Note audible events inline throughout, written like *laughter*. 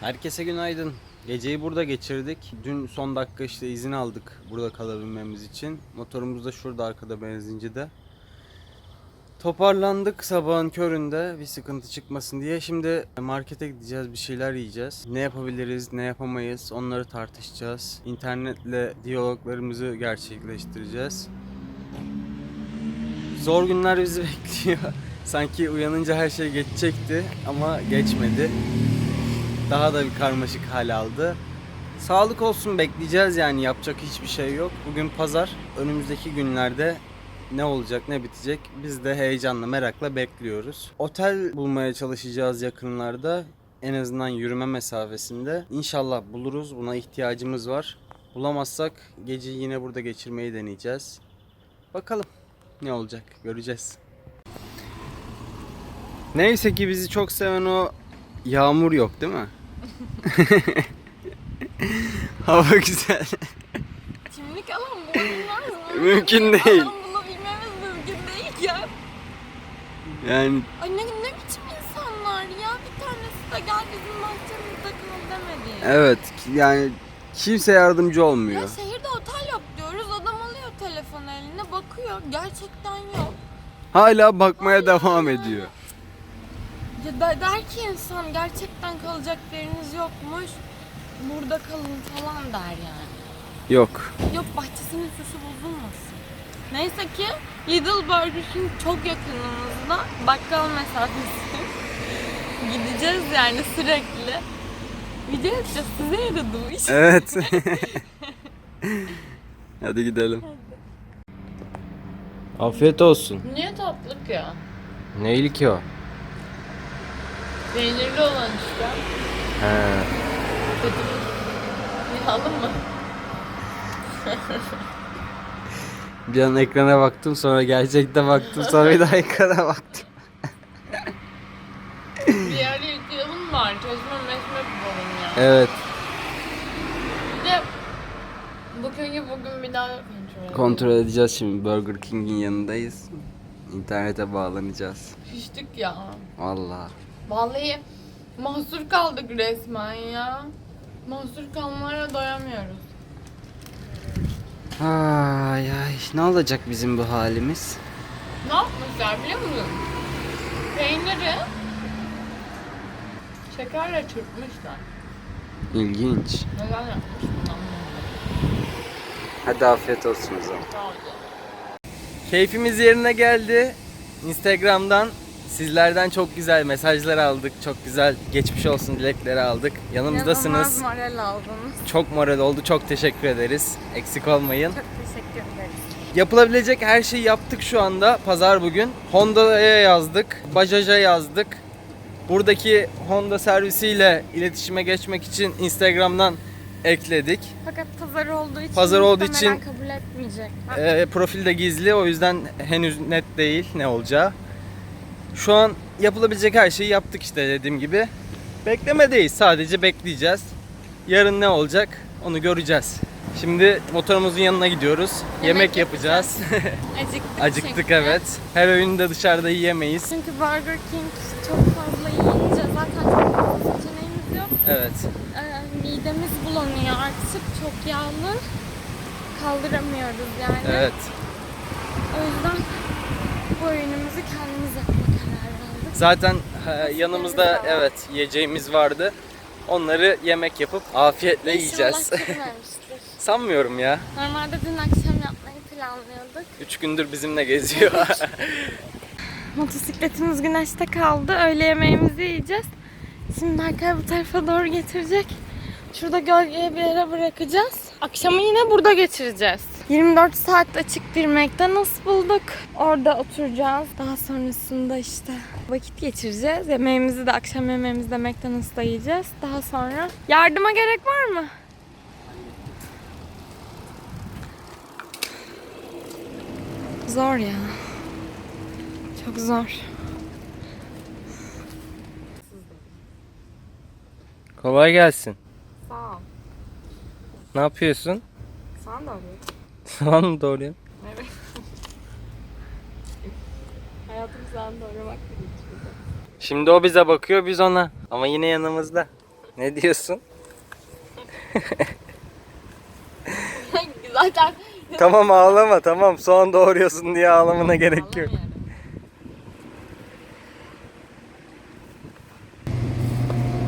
Herkese günaydın. Geceyi burada geçirdik. Dün son dakika işte izin aldık burada kalabilmemiz için. Motorumuz da şurada arkada benzincide. Toparlandık sabahın köründe bir sıkıntı çıkmasın diye. Şimdi markete gideceğiz bir şeyler yiyeceğiz. Ne yapabiliriz ne yapamayız onları tartışacağız. İnternetle diyaloglarımızı gerçekleştireceğiz. Zor günler bizi *laughs* bekliyor. Sanki uyanınca her şey geçecekti ama geçmedi daha da bir karmaşık hal aldı. Sağlık olsun bekleyeceğiz yani yapacak hiçbir şey yok. Bugün pazar. Önümüzdeki günlerde ne olacak ne bitecek biz de heyecanla merakla bekliyoruz. Otel bulmaya çalışacağız yakınlarda. En azından yürüme mesafesinde. İnşallah buluruz. Buna ihtiyacımız var. Bulamazsak geceyi yine burada geçirmeyi deneyeceğiz. Bakalım ne olacak göreceğiz. Neyse ki bizi çok seven o yağmur yok değil mi? *laughs* Hava güzel. Kimlik alan bulunmaz mı? *laughs* Mümkün değil. Alan bulabilmemiz mümkün değil ya. Yani Ay ne, ne biçim insanlar ya. Bir tanesi de gel bizim bahçemizde kal demedi. evet yani kimse yardımcı Ya olmuyor. şehirde otel yok diyoruz. Adam alıyor telefon eline bakıyor. Gerçekten yok. Hala bakmaya devam ediyor. Ya der ki insan gerçekten kalacak yeriniz yokmuş. Burada kalın falan der yani. Yok. Yok bahçesinin süsü bozulmasın. Neyse ki Lidl Burger King çok yakınımızda. Bakkal mesafesi. Gideceğiz yani sürekli. Video yapacağız. Size yaradım iş. Evet. *laughs* *laughs* Hadi gidelim. Afiyet olsun. Niye tatlık ya? Neyli ki o? Peynirli olan işte. He. Kötü. Yağlı mı? Bir an ekrana baktım sonra gerçekte baktım sonra bir daha ekrana baktım. Bir yerde yıkayalım var. Çeşme meşme bulalım ya. Evet. Bir de bugünkü bugün bir daha kontrol. Kontrol edeceğiz şimdi Burger King'in yanındayız. İnternete bağlanacağız. Şiştik ya. Vallahi. Vallahi mahsur kaldık resmen ya. Mahsur kalmaya doyamıyoruz. Ay ay ne olacak bizim bu halimiz? Ne yapmışlar biliyor musun? Peyniri şekerle çırpmışlar. İlginç. Neden yapmışlar? Hadi afiyet olsun o zaman. Sağ ol. Keyfimiz yerine geldi. Instagram'dan sizlerden çok güzel mesajlar aldık. Çok güzel geçmiş olsun dilekleri aldık. Yanımızdasınız. İnanılmaz moral aldınız. Çok moral oldu. Çok teşekkür ederiz. Eksik olmayın. Çok teşekkür ederiz. Yapılabilecek her şeyi yaptık şu anda. Pazar bugün. Honda'ya yazdık. Bajaj'a yazdık. Buradaki Honda servisiyle iletişime geçmek için Instagram'dan ekledik. Fakat pazar olduğu için Pazar olduğu için- kabul etmeyecek. Ee, profil de gizli o yüzden henüz net değil ne olacağı. Şu an yapılabilecek her şeyi yaptık işte dediğim gibi. Beklemedeyiz sadece bekleyeceğiz. Yarın ne olacak onu göreceğiz. Şimdi motorumuzun yanına gidiyoruz. Yemek, yapacağız. *laughs* Acıktık, Acıktık çünkü. evet. Her öğünü de dışarıda yiyemeyiz. Çünkü Burger King çok fazla yiyince zaten çok fazla seçeneğimiz yok. Evet. Ee, midemiz bulanıyor artık çok yağlı. Kaldıramıyoruz yani. Evet. O yüzden bu oyunumuzu kendimiz yapma kararı aldık. Zaten e, yanımızda evet yiyeceğimiz vardı. Onları yemek yapıp afiyetle yiyeceğiz. İnşallah. *laughs* Sanmıyorum ya. Normalde dün akşam yapmayı planlıyorduk. Üç gündür bizimle geziyor. *laughs* Motosikletimiz güneşte kaldı. Öğle yemeğimizi yiyeceğiz. Şimdi Berkay bu tarafa doğru getirecek. Şurada gölgeye bir yere bırakacağız. Akşamı yine burada geçireceğiz. 24 saat açık bir McDonald's bulduk. Orada oturacağız. Daha sonrasında işte vakit geçireceğiz. Yemeğimizi de akşam yemeğimizi de McDonald's'ta yiyeceğiz. Daha sonra yardıma gerek var mı? Zor ya. Çok zor. Kolay gelsin. Sağ ol. Ne yapıyorsun? Sana da oluyor. Soğan mı doğruyorsun? Evet. Hayatım sana doğramak Şimdi o bize bakıyor biz ona. Ama yine yanımızda. Ne diyorsun? *laughs* Zaten Tamam ağlama tamam soğan doğruyorsun diye ağlamana gerek yok.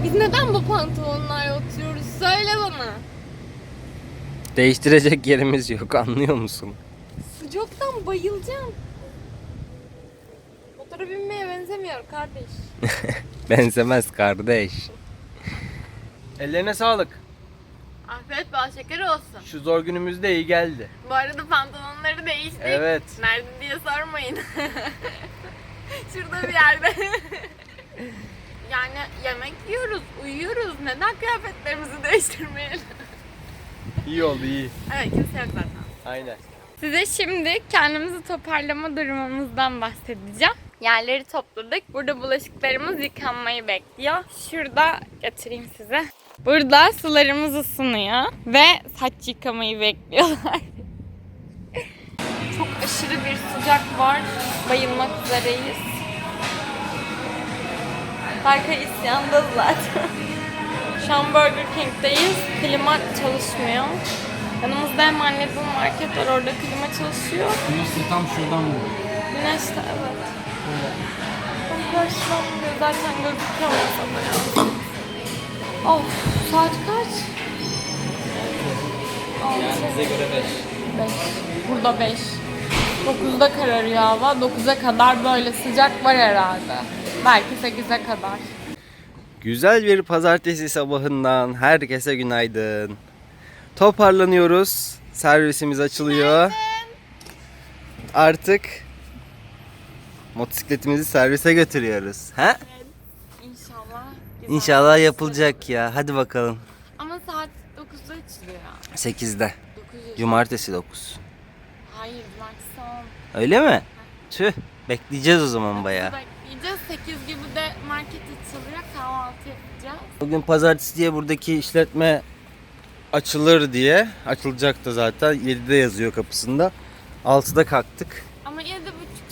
Biz neden bu pantolonlarla oturuyoruz? Söyle bana. Değiştirecek yerimiz yok *laughs* anlıyor musun? Sıcaktan bayılacağım. Motora binmeye benzemiyor kardeş. *laughs* Benzemez kardeş. Ellerine sağlık. Afiyet bal şekeri olsun. Şu zor günümüzde iyi geldi. Bu arada pantolonları değiştik. Evet. Nerede diye sormayın. *laughs* Şurada bir yerde. yani yemek yiyoruz, uyuyoruz. Neden kıyafetlerimizi değiştirmeyelim? İyi oldu iyi. evet kimse yok zaten. Aynen. Size şimdi kendimizi toparlama durumumuzdan bahsedeceğim. Yerleri topladık. Burada bulaşıklarımız yıkanmayı bekliyor. Şurada götüreyim size. Burada sularımız ısınıyor ve saç yıkamayı bekliyorlar. Çok aşırı bir sıcak var. Bayılmak üzereyiz. Arka isyanda zaten. Şu an Burger King'deyiz. Klima çalışmıyor. Yanımızda hem Anadolu Market var. Orada klima çalışıyor. Güneş tam şuradan mı? Güneş de evet. Karşılanmıyor. Zaten gözüküyor ya. Of saat kaç? Altı. Bize göre 5. 5. Burada 5. 9'da kararıyor hava. 9'a kadar böyle sıcak var herhalde. Belki 8'e kadar. Güzel bir pazartesi sabahından herkese günaydın. Toparlanıyoruz. Servisimiz açılıyor. Artık motosikletimizi servise götürüyoruz. Ha? İnşallah. güzel İnşallah yapılacak ya. Hadi bakalım. Ama saat 9'da açılıyor. 8'de. 9 Cumartesi 9. Hayır, cumartesi 10. Öyle mi? Tüh. Bekleyeceğiz o zaman bayağı. 8 gibi de market açılıyor. Kahvaltı yapacağız. Bugün pazartesi diye buradaki işletme açılır diye. Açılacak da zaten. 7'de yazıyor kapısında. 6'da kalktık. Ama 7,5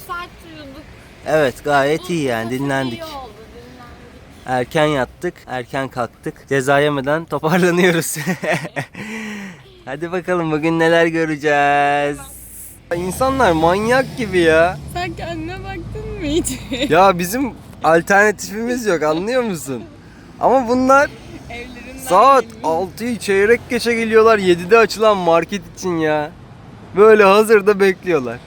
saat uyuduk. Evet gayet iyi yani dinlendik. iyi oldu, dinlendik. Erken yattık, erken kalktık. Ceza yemeden toparlanıyoruz. *laughs* Hadi bakalım bugün neler göreceğiz. İnsanlar manyak gibi ya. Sen kendine baktın hiç? Ya bizim alternatifimiz yok anlıyor musun? Ama bunlar Evlerinden saat gelmiş. 6'yı çeyrek geçe geliyorlar 7'de açılan market için ya. Böyle hazırda bekliyorlar.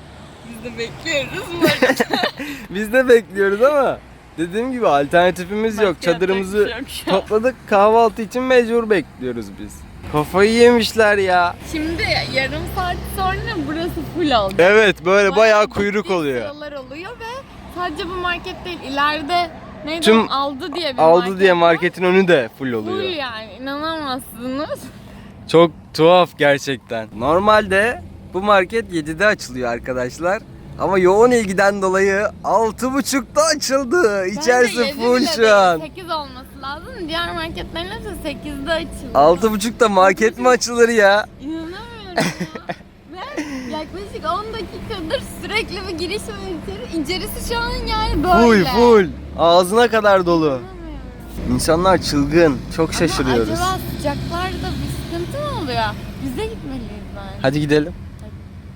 Biz de bekliyoruz bu arada. *laughs* Biz de bekliyoruz ama dediğim gibi alternatifimiz yok. Başka Çadırımızı yapacak bir şey yok şu an. topladık kahvaltı için mecbur bekliyoruz biz. Kafayı yemişler ya. Şimdi yarım saat sonra burası full oldu. Evet böyle bayağı ciddi kuyruk oluyor. Sıralar oluyor sadece bu market değil ileride neydi Tüm aldı diye bir Aldı market diye var. marketin önü de full Full oluyor. yani inanamazsınız. Çok tuhaf gerçekten. Normalde bu market 7'de açılıyor arkadaşlar. Ama yoğun ilgiden dolayı 6.30'da açıldı. İçerisi Bence full şu an. değil, 8 olması lazım. Diğer marketlerin hepsi 8'de açılıyor. 6.30'da market mi açılır ya? İnanamıyorum ya. *laughs* Ve yaklaşık 10 dakikadır sürekli bir giriş içeri. İçerisi şu an yani Full böyle. full. Ağzına kadar dolu. İnsanlar çılgın. Çok şaşırıyoruz. Ama acaba sıcaklarda bir sıkıntı mı oluyor? Biz de gitmeliyiz bence. Hadi gidelim.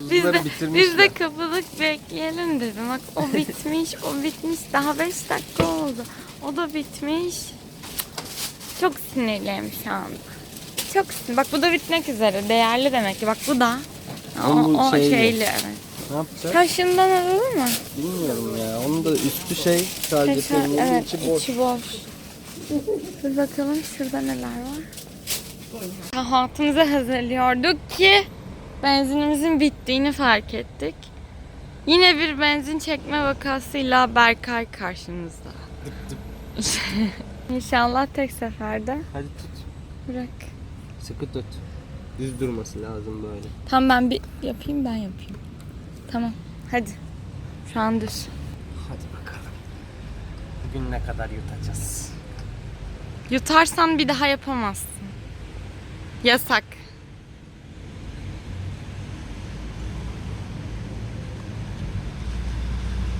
Biz de, biz de kapılık bekleyelim dedim. Bak o *laughs* bitmiş, o bitmiş. Daha 5 dakika oldu. O da bitmiş. Çok sinirliyim şu an. Çok sinir. Bak bu da bitmek üzere. Değerli demek ki. Bak bu da. O, Ama bu o şeyli. şeyli evet. Ne yapacağız? Taşından alalım mı? Bilmiyorum ya. Onun da üstü şey sadece Kaşar, peynirli evet, içi boş. içi boş. Dur bakalım şurada neler var. Kahvaltımızı hazırlıyorduk ki benzinimizin bittiğini fark ettik. Yine bir benzin çekme vakasıyla Berkay karşımızda. *laughs* İnşallah tek seferde Hadi tut. bırak. Sıkı tut. Düz durması lazım böyle. Tamam ben bir yapayım ben yapayım. Tamam hadi. Şu an düz. Hadi bakalım. Bugün ne kadar yutacağız? Yutarsan bir daha yapamazsın. Yasak.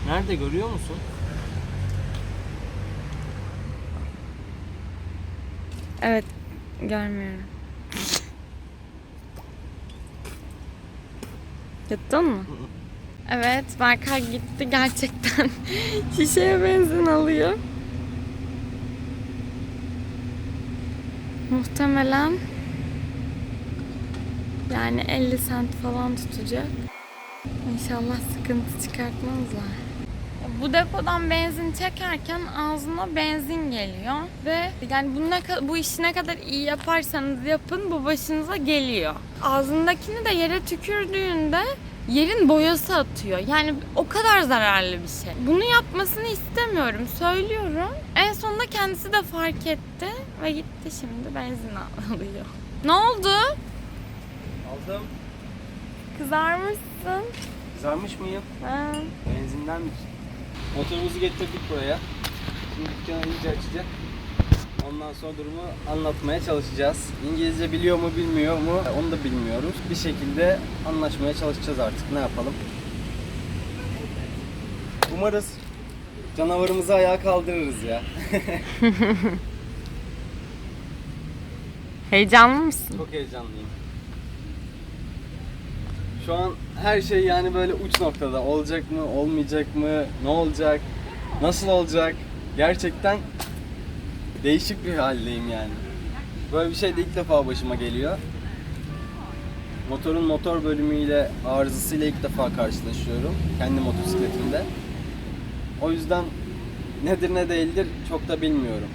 Nerede görüyor musun? Evet, görmüyorum. Yuttun mu? Evet, Berkay gitti gerçekten. *laughs* Şişeye benzin alıyor. Muhtemelen yani 50 sent falan tutacak. İnşallah sıkıntı çıkartmazlar. Bu depodan benzin çekerken ağzına benzin geliyor ve yani bu, ne, bu işi ne kadar iyi yaparsanız yapın bu başınıza geliyor. Ağzındakini de yere tükürdüğünde yerin boyası atıyor. Yani o kadar zararlı bir şey. Bunu yapmasını istemiyorum. Söylüyorum. En sonunda kendisi de fark etti ve gitti şimdi benzin *laughs* alıyor. Ne oldu? Aldım. Kızarmışsın. Kızarmış mıyım? Ha. Benzindendir. Motorumuzu getirdik buraya. Şimdi dükkanı iyice açacak. Ondan sonra durumu anlatmaya çalışacağız. İngilizce biliyor mu bilmiyor mu onu da bilmiyoruz. Bir şekilde anlaşmaya çalışacağız artık ne yapalım. Umarız canavarımızı ayağa kaldırırız ya. *laughs* Heyecanlı mısın? Çok heyecanlıyım. Şu an her şey yani böyle uç noktada. Olacak mı, olmayacak mı, ne olacak, nasıl olacak? Gerçekten değişik bir haldeyim yani. Böyle bir şey de ilk defa başıma geliyor. Motorun motor bölümüyle, arızasıyla ilk defa karşılaşıyorum. Kendi motosikletimde. O yüzden nedir ne değildir çok da bilmiyorum.